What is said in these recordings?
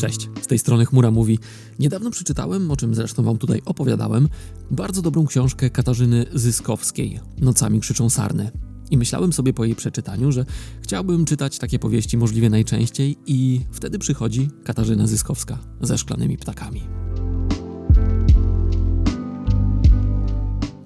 Cześć, z tej strony Chmura mówi. Niedawno przeczytałem, o czym zresztą wam tutaj opowiadałem, bardzo dobrą książkę Katarzyny Zyskowskiej, Nocami krzyczą sarny. I myślałem sobie po jej przeczytaniu, że chciałbym czytać takie powieści możliwie najczęściej i wtedy przychodzi Katarzyna Zyskowska ze szklanymi ptakami.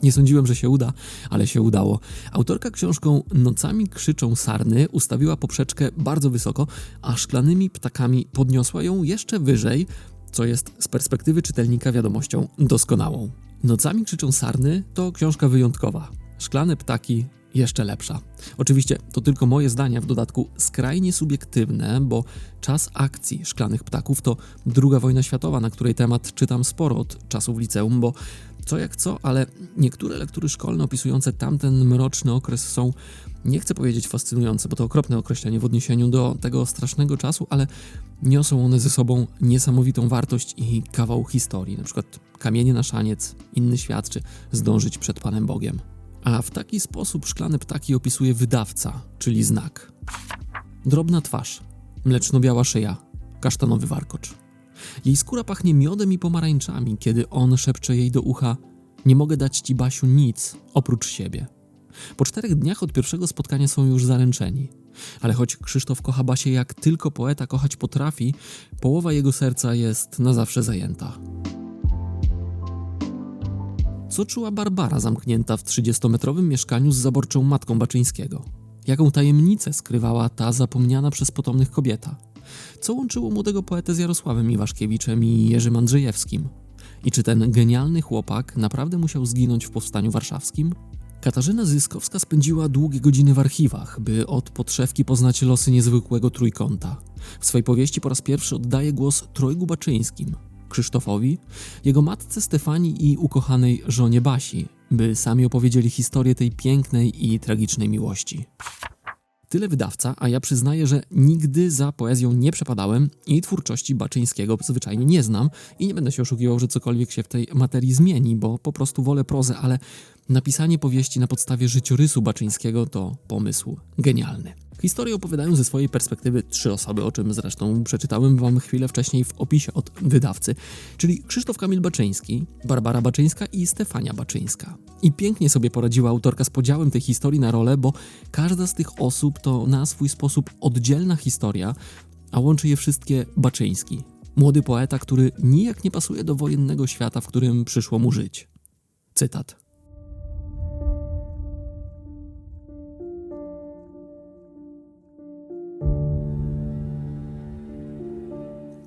Nie sądziłem, że się uda, ale się udało. Autorka książką Nocami krzyczą sarny ustawiła poprzeczkę bardzo wysoko, a szklanymi ptakami podniosła ją jeszcze wyżej, co jest z perspektywy czytelnika wiadomością doskonałą. Nocami krzyczą sarny to książka wyjątkowa. Szklane ptaki jeszcze lepsza. Oczywiście to tylko moje zdania, w dodatku skrajnie subiektywne, bo czas akcji szklanych ptaków to II wojna światowa, na której temat czytam sporo od czasów liceum, bo co jak co, ale niektóre lektury szkolne opisujące tamten mroczny okres są, nie chcę powiedzieć fascynujące, bo to okropne określenie w odniesieniu do tego strasznego czasu, ale niosą one ze sobą niesamowitą wartość i kawał historii, na przykład kamienie na szaniec, inny świat, czy zdążyć przed Panem Bogiem. A w taki sposób szklane ptaki opisuje wydawca, czyli znak. Drobna twarz, mleczno-biała szyja, kasztanowy warkocz. Jej skóra pachnie miodem i pomarańczami, kiedy on szepcze jej do ucha: Nie mogę dać ci, Basiu, nic oprócz siebie. Po czterech dniach od pierwszego spotkania są już zaręczeni. Ale choć Krzysztof kocha Basię jak tylko poeta kochać potrafi, połowa jego serca jest na zawsze zajęta. Co czuła Barbara zamknięta w 30-metrowym mieszkaniu z zaborczą matką Baczyńskiego? Jaką tajemnicę skrywała ta zapomniana przez potomnych kobieta? Co łączyło młodego poetę z Jarosławem Iwaszkiewiczem i Jerzym Andrzejewskim? I czy ten genialny chłopak naprawdę musiał zginąć w powstaniu warszawskim? Katarzyna Zyskowska spędziła długie godziny w archiwach, by od podszewki poznać losy niezwykłego trójkąta. W swojej powieści po raz pierwszy oddaje głos Trojgu Baczyńskim, Krzysztofowi, jego matce Stefanii i ukochanej żonie Basi, by sami opowiedzieli historię tej pięknej i tragicznej miłości. Tyle wydawca, a ja przyznaję, że nigdy za poezją nie przepadałem i twórczości Baczyńskiego zwyczajnie nie znam i nie będę się oszukiwał, że cokolwiek się w tej materii zmieni, bo po prostu wolę prozę, ale napisanie powieści na podstawie życiorysu Baczyńskiego to pomysł genialny. Historię opowiadają ze swojej perspektywy trzy osoby, o czym zresztą przeczytałem wam chwilę wcześniej w opisie od wydawcy, czyli Krzysztof Kamil Baczyński, Barbara Baczyńska i Stefania Baczyńska. I pięknie sobie poradziła autorka z podziałem tej historii na role, bo każda z tych osób to na swój sposób oddzielna historia, a łączy je wszystkie Baczyński. Młody poeta, który nijak nie pasuje do wojennego świata, w którym przyszło mu żyć. Cytat.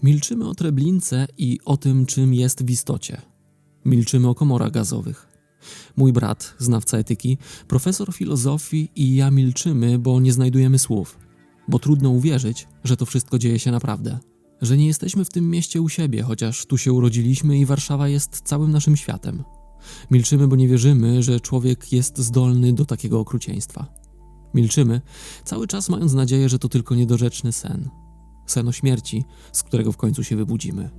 Milczymy o treblince i o tym, czym jest w istocie. Milczymy o komorach gazowych. Mój brat, znawca etyki, profesor filozofii i ja milczymy, bo nie znajdujemy słów. Bo trudno uwierzyć, że to wszystko dzieje się naprawdę. Że nie jesteśmy w tym mieście u siebie, chociaż tu się urodziliśmy i Warszawa jest całym naszym światem. Milczymy, bo nie wierzymy, że człowiek jest zdolny do takiego okrucieństwa. Milczymy, cały czas mając nadzieję, że to tylko niedorzeczny sen, sen o śmierci, z którego w końcu się wybudzimy.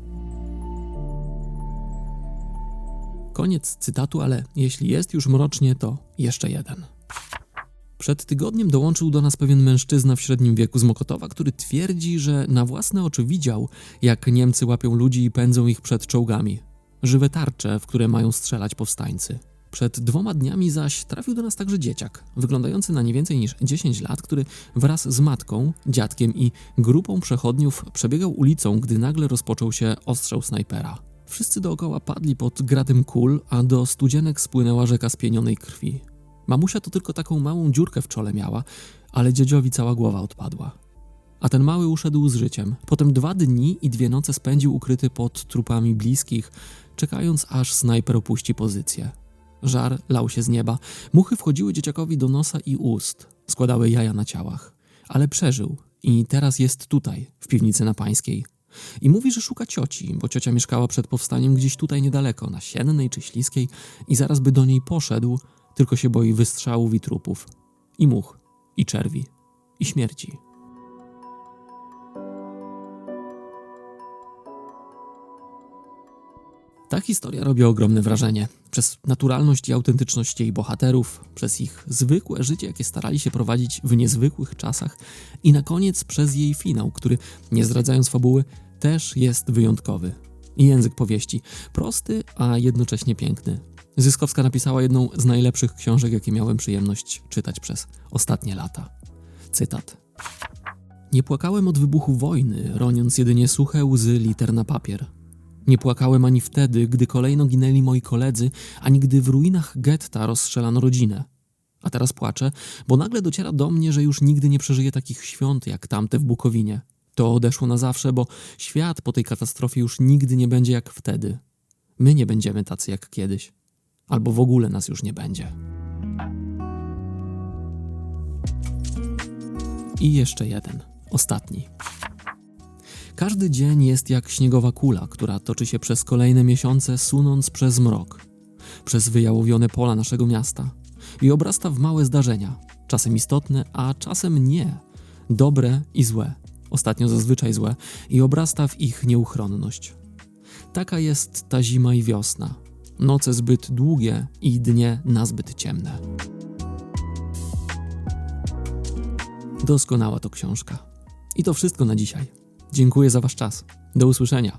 Koniec cytatu, ale jeśli jest już mrocznie, to jeszcze jeden. Przed tygodniem dołączył do nas pewien mężczyzna w średnim wieku z Mokotowa, który twierdzi, że na własne oczy widział, jak Niemcy łapią ludzi i pędzą ich przed czołgami. Żywe tarcze, w które mają strzelać powstańcy. Przed dwoma dniami zaś trafił do nas także dzieciak, wyglądający na nie więcej niż 10 lat, który wraz z matką, dziadkiem i grupą przechodniów przebiegał ulicą, gdy nagle rozpoczął się ostrzał snajpera. Wszyscy dookoła padli pod gratem kul, a do studzienek spłynęła rzeka spienionej krwi. Mamusia to tylko taką małą dziurkę w czole miała, ale dziedziowi cała głowa odpadła. A ten mały uszedł z życiem. Potem dwa dni i dwie noce spędził ukryty pod trupami bliskich, czekając aż snajper opuści pozycję. Żar lał się z nieba. Muchy wchodziły dzieciakowi do nosa i ust, składały jaja na ciałach. Ale przeżył i teraz jest tutaj, w piwnicy na Pańskiej. I mówi, że szuka cioci, bo ciocia mieszkała przed powstaniem gdzieś tutaj niedaleko, na Siennej czy Śliskiej i zaraz by do niej poszedł, tylko się boi wystrzałów i trupów. I much, i czerwi, i śmierci. Ta historia robi ogromne wrażenie. Przez naturalność i autentyczność jej bohaterów, przez ich zwykłe życie, jakie starali się prowadzić w niezwykłych czasach i na koniec przez jej finał, który, nie zdradzając fabuły, też jest wyjątkowy. Język powieści prosty, a jednocześnie piękny. Zyskowska napisała jedną z najlepszych książek, jakie miałem przyjemność czytać przez ostatnie lata. Cytat. Nie płakałem od wybuchu wojny, roniąc jedynie suche łzy liter na papier. Nie płakałem ani wtedy, gdy kolejno ginęli moi koledzy, ani gdy w ruinach getta rozstrzelano rodzinę. A teraz płaczę, bo nagle dociera do mnie, że już nigdy nie przeżyję takich świąt jak tamte w Bukowinie. To odeszło na zawsze, bo świat po tej katastrofie już nigdy nie będzie jak wtedy. My nie będziemy tacy jak kiedyś. Albo w ogóle nas już nie będzie. I jeszcze jeden, ostatni. Każdy dzień jest jak śniegowa kula, która toczy się przez kolejne miesiące, sunąc przez mrok, przez wyjałowione pola naszego miasta i obrasta w małe zdarzenia, czasem istotne, a czasem nie, dobre i złe, ostatnio zazwyczaj złe, i obrasta w ich nieuchronność. Taka jest ta zima i wiosna. Noce zbyt długie i dnie nazbyt ciemne. Doskonała to książka. I to wszystko na dzisiaj. Dziękuję za Wasz czas. Do usłyszenia.